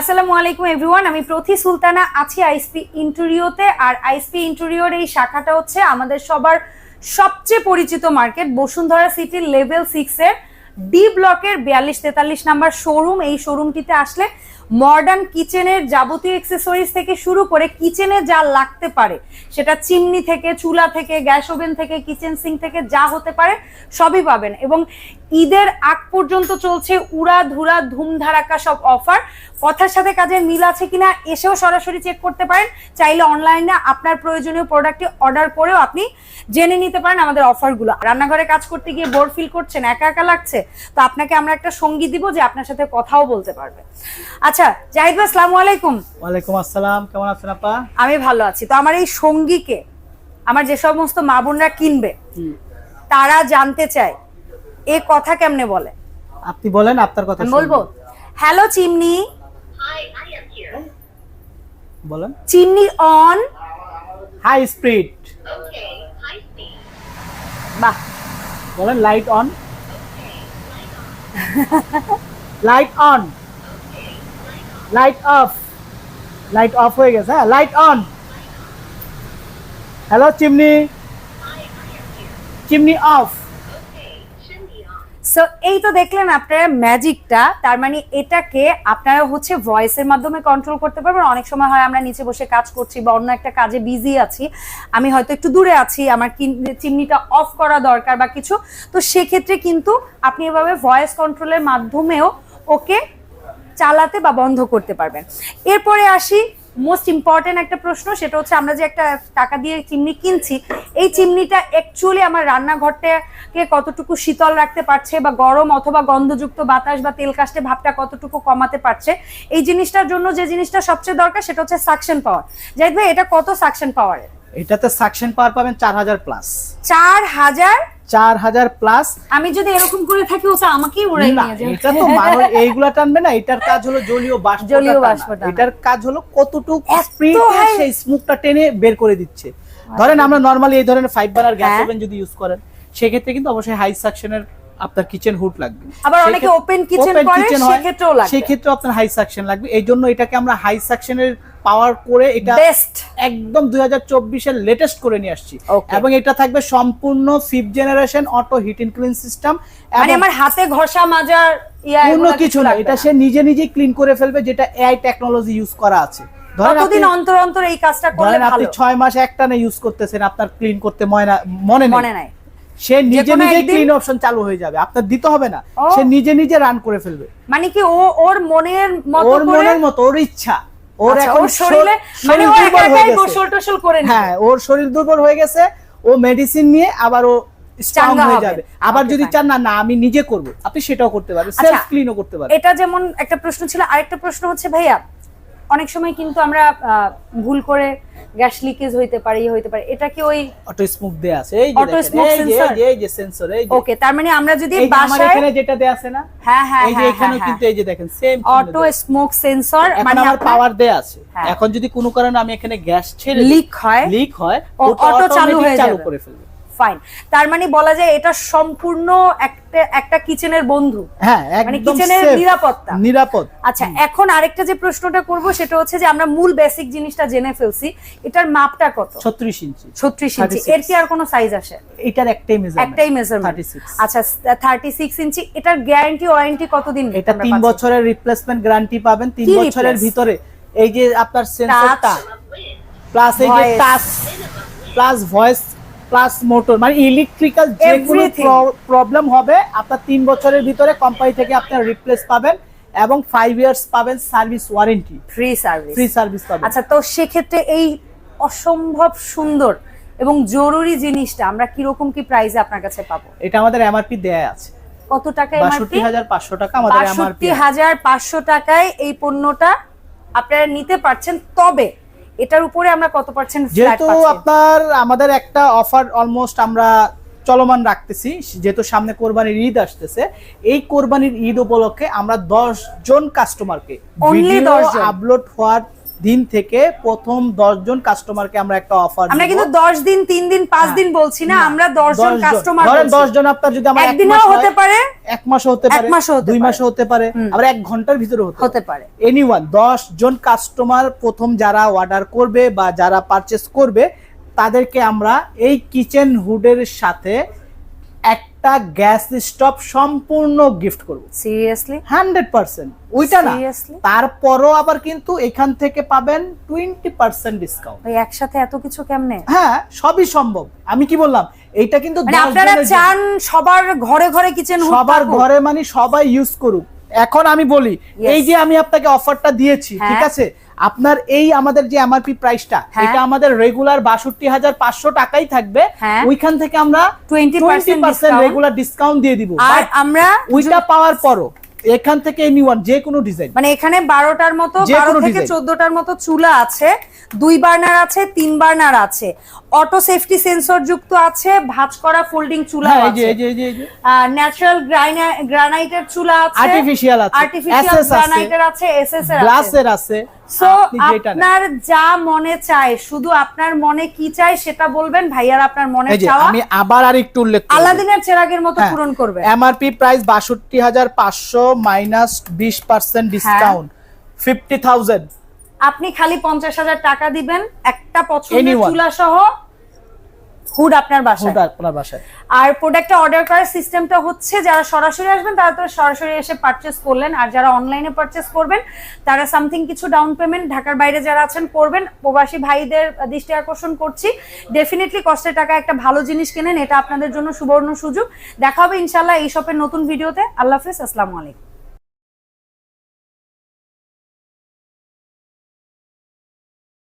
আসসালামু আলাইকুম এভরিওয়ান আমি প্রতি সুলতানা, আছি আইসপি ইন্টেরিওতে আর আইসপি ইন্টেরিওর এই শাখাটা হচ্ছে আমাদের সবার সবচেয়ে পরিচিত মার্কেট, বসুন্ধরা সিটির লেভেল সিক্স এর ডি ব্লকের বিয়াল্লিশ তেতাল্লিশ নাম্বার শোরুম। এই শোরুমটিতে আসলে মডার্ন কিচেনের যাবতীয় এক্সেসরিজ থেকে শুরু করে কিচেনে যা লাগতে পারে, সেটা চিমনি থেকে, চুলা থেকে, গ্যাস ওভেন থেকে কিচেন সিং থেকে যা হতে পারে, সবই পাবেন। এবং ঈদের আগ পর্যন্ত চলছে উড়া ধুরা ধুমধারাক্কা সব অফার। কথার সাথে কাজের মিল আছে কিনা এসেও সরাসরি চেক করতে পারেন। চাইলে অনলাইনে আপনার প্রয়োজনীয় প্রোডাক্টটি অর্ডার করেও আপনি জেনে নিতে পারেন আমাদের অফারগুলো রান্নাঘরে কাজ করতে গিয়ে বোর ফিল করছেন একা একা লাগছে তো আপনাকে আমরা একটা সঙ্গী দিব যে আপনার সাথে কথাও বলতে পারবে। আচ্ছা জাহিদ ভাই আসসালামু আলাইকুম। ওয়ালাইকুম আসসালাম কেমন আছেন আপা? আমি ভালো আছি। তো আমার এই সঙ্গীকে আমার যে সমস্ত মা বোনরা কিনবে তারা জানতে চায় এ কথা কেমনে বলে? আপনি বলেন আপনার কথা বলব। Hello chimney. Hi, I am here. বলেন। Chimney on high speed. বাহ। বলেন light on light on light off light off হয়ে গেছে হ্যাঁ light on hello chimney. Chimney off. So এই তো দেখলেন আপনারা ম্যাজিকটা তার মানে এটাকে আপনারা হচ্ছে ভয়েসের মাধ্যমে কন্ট্রোল করতে পারবেন। অনেক সময় হয় আমরা নিচে বসে কাজ করছি বা অন্য একটা কাজে বিজি আছি, আমি হয়তো একটু দূরে আছি, আমার চিমনিটা অফ করা দরকার বা কিছু। তো সেক্ষেত্রে কিন্তু আপনি এভাবে ভয়েস কন্ট্রোলের মাধ্যমেও ওকে চালাতে বা বন্ধ করতে পারবেন। এরপরে আসি মোস্ট ইম্পর্টেন্ট একটা প্রশ্ন, সেটা হচ্ছে আমরা যে একটা টাকা দিয়ে চিমনি কিনছি, এই চিমনিটা অ্যাকচুয়ালি আমার রান্নাঘরটাকে কতটুকু শীতল রাখতে পারছে বা গরম অথবা গন্ধযুক্ত বাতাস বা তেল কাস্টে ভাবটা কতটুকু কমাতে পারছে, এই জিনিসটার জন্য যে জিনিসটা সবচেয়ে দরকার সেটা হচ্ছে সাকশন পাওয়ার যাই ভাই, এটা কত সাকশন পাওয়ারের এটাতে সাকশন পাওয়ার পাবেন চার হাজার প্লাস চার হাজার? চার হাজার প্লাস আমি যদি এরকম করে থাকি ওটা আমাকেই উড়াই নিয়ে যাবে। এটা তো মানুষ এইগুলা টানবে না এটার কাজ হলো জলীয় বাষ্প জলীয় বাষ্প। এটার কাজ হলো কতটুকু স্প্রিড সেই স্মোকটা টেনে বের করে দিচ্ছে। ধরেন আমরা নরমালি এই ধরনের ফাইভ বার্নার গ্যাস। ওভেন যদি ইউজ করেন সেক্ষেত্রে কিন্তু অবশ্যই হাই সাকশনের আপনার কিচেন হুড লাগবে। আবার অনেকে ওপেন কিচেন করে, সেক্ষেত্রেও লাগবে। সেক্ষেত্রে আপনার হাই সাকশন লাগবে। এই জন্য এটাকে আমরা হাই সাকশনের পাওয়ার করে এটা বেস্ট একদম দুই চব্বিশের লেটেস্ট করে নিয়ে আসছি। এবং এটা থাকবে সম্পূর্ণ fifth generation auto heat and clean system মানে আমার হাতে ঘষা মাজার কোনো কিছু না এটা সে নিজে নিজেই ক্লিন করে ফেলবে যেটা এআই টেকনোলজি ইউজ করা আছে। কতদিন অন্তর অন্তর এই কাজটা করলে ধরেন আপনি ভালো? ছয় মাস একটানা ইউজ করতেছেন আপনার ক্লিন করতে ময়না মনে মনে নাই। সে নিজে কোনো নিজে ক্লিন অপশন চালু হয়ে যাবে আপনার দিতে হবে না। সে নিজে নিজে রান করে ফেলবে। মানে কি ও ওর মনের মতো ওর মনের মতো ওর ইচ্ছা। ওর আচ্ছা, এখন শরীরে মানে ও একা একাই গোসল টোসল করে হ্যাঁ ওর শরীর দুর্বল হয়ে গেছে ও মেডিসিন নিয়ে আবার ও স্ট্রং হয়ে যাবে। আবার যদি চান না না আমি নিজে করব। আপনি সেটাও করতে পারবেন আচ্ছা, সেলফ ক্লিনও করতে পারবেন। এটা যেমন একটা প্রশ্ন ছিল আরেকটা প্রশ্ন হচ্ছে ভাইয়া অনেক সময় কিন্তু আমরা ভুল করে গ্যাস লিকেজ হইতে পারে ইয়ে হইতে পারে এটা কি ওই অটো স্মোক দেয়া আছে? এই যে Auto দেখেন, smoke এই যে সেন্সর? এই যে ওকে তার মানে আমরা যদি এই যে আমার এখানে যেটা দেয়া আছে না? হ্যাঁ হ্যাঁ এই যে হ্যাঁ এখানেও হ্যাঁ কিন্তু এই যে দেখেন সেম অটো স্মোক সেন্সর মানে আমার পাওয়ার দেয়া আছে। হ্যাঁ। এখন যদি কোনো কারণে আমি এখানে গ্যাস ছেড়ে লিক হয় লিক হয় auto চালু হয়ে চালু করে ফেলবে। ফাইন তার মানে বলা যায় এটা সম্পূর্ণ একটা একটা কিচেনের বন্ধু। হ্যাঁ মানে কিচেনের নিরাপত্তা। নিরাপদ। আচ্ছা এখন আরেকটা যে প্রশ্নটা করব সেটা হচ্ছে যে আমরা মূল বেসিক জিনিসটা জেনে ফেলছি এটার মাপটা কত? 36 ইঞ্চি। ছত্রিশ ইঞ্চি। এর কি আর কোনো সাইজ আসে? এটার একটাই মেজারমেন্ট একটাই মেজারমেন্ট 36 আচ্ছা থার্টি সিক্স ইঞ্চি এটার গ্যারান্টি ওয়ারেন্টি কতদিন এটা আমরা তিন বছরের রিপ্লেসমেন্ট গ্যারান্টি পাবেন। তিন বছরের ভিতরে এই যে আপনার সেন্সরটা প্লাস এই যে touch plus voice plus motor মানে ইলেকট্রিক্যাল যে কোনো প্রবলেম হবে আপনার তিন বছরের ভিতরে কোম্পানি থেকে আপনার রিপ্লেস পাবেন এবং ফাইভ ইয়ার্স পাবেন service warranty free service free service পাবেন। আচ্ছা তো সেক্ষেত্রে এই অসম্ভব সুন্দর এবং জরুরি জিনিসটা আমরা কীরকম কি প্রাইসে আপনার কাছে পাবো? এটা আমাদের এমআরপি দেয়া আছে। কত টাকা এমআরপি হাজার পাঁচশো টাকা আমাদের এমআরপি বাষট্টি হাজার পাঁচশো টাকায় এই পণ্যটা আপনারা নিতে পারছেন তবে এটার উপরে আমরা কত পার্সেন্ট যেহেতু আপনার আমাদের একটা অফার অলমোস্ট আমরা চলমান রাখতেছি যেহেতু সামনে কোরবানির ঈদ আসতেছে এই কোরবানির ঈদ উপলক্ষে আমরা দশ জন কাস্টমারকে Only ভিডিও 10 জন? আপলোড হওয়ার দিন থেকে প্রথম দশ জন কাস্টমারকে আমরা একটা অফার আমরা কিন্তু দশ দিন তিন দিন পাঁচ দিন বলছি না আমরা দশ জন কাস্টমার ধরেন দশ জন আপনার যদি আমার এক একদিনেও হয়, হতে পারে? এক মাসও হতে পারে দুই। মাসও হতে পারে। আবার এক ঘণ্টার ভিতরে হতে পারে। এনিওয়ান দশ জন কাস্টমার প্রথম যারা অর্ডার করবে বা যারা পারচেস করবে তাদেরকে আমরা এই কিচেন হুডের সাথে একটা গ্যাস স্টোভ সম্পূর্ণ গিফট করব। Seriously hundred percent. ওইটা না? তারপরও আবার কিন্তু এখান থেকে পাবেন টোয়েন্টি পার্সেন্ট ডিসকাউন্ট ওই একসাথে এত কিছু কেমনে? হ্যাঁ সবই সম্ভব। আমি কি বললাম? এইটা কিন্তু মানে 10 আপনারা চান সবার ঘরে ঘরে কিচেন সবার ঘরে মানে সবাই ইউজ করুক। এখন আমি বলি এই যে আমি আপনাকে অফারটা দিয়েছি হ্যাঁ। ঠিক আছে? আপনার এই আমাদের যে এমআরপি প্রাইসটা হ্যাঁ। এটা আমাদের রেগুলার বাষট্টি হাজার পাঁচশো টাকাই থাকবে। হ্যাঁ। ওইখান থেকে আমরা 20% টোয়েন্টি পার্সেন্ট রেগুলার ডিসকাউন্ট দিয়ে দিব। আর আমরা ওইটা পাওয়ার পরও এখান থেকে নিওয়ান যে কোনো ডিজাইন মানে এখানে বারোটার মতো বারো থেকে। চোদ্দটার মতো চুলা আছে দুই বার্নার আছে তিন বার্নার আছে। অটো সেফটি সেন্সর যুক্ত আছে ভাঁজ করা ফোল্ডিং চুলা হ্যাঁ যে আছে। এই যে এই যে, এই যে। ন্যাচারাল গ্রানাইটের চুলা আছে। আর্টিফিশিয়াল আছে। আর্টিফিশিয়াল গ্রানাইটের আছে। এসএস এর আছে গ্লাসের আছে। সো। আপনার যা মনে চায় শুধু আপনার মনে কি চায় সেটা বলবেন ভাইয়ার আপনার মনে চাওয়া আমি আবার আর একটু উল্লেখ আলাদিনের চেরাগের মতো হ্যাঁ। পূরণ করবে এমআরপি প্রাইস বাষট্টি হাজার পাঁচশো মাইনাস বিশ পার্সেন্ট হ্যাঁ। ডিসকাউন্ট ফিফটি থাউজেন্ড আপনি খালি পঞ্চাশ হাজার টাকা দিবেন একটা পছন্দের. চুলা সহ হুড আপনার বাসায়? আপনার বাসায়। আর প্রোডাক্টটা অর্ডার করার সিস্টেমটা হচ্ছে যারা সরাসরি আসবেন তারা তো সরাসরি এসে পারচেস করলেন। আর যারা অনলাইনে পারচেস করবেন তারা সামথিং কিছু ডাউন পেমেন্ট ঢাকার বাইরে যারা আছেন করবেন। প্রবাসী ভাইদের দৃষ্টি আকর্ষণ করছি। ডেফিনেটলি কষ্টের টাকা একটা ভালো জিনিস কেনেন এটা আপনাদের জন্য সুবর্ণ সুযোগ। দেখা হবে ইনশাল্লাহ এই শপের নতুন ভিডিওতে আল্লাহ হাফিজ আসসালামু আলাইকুম।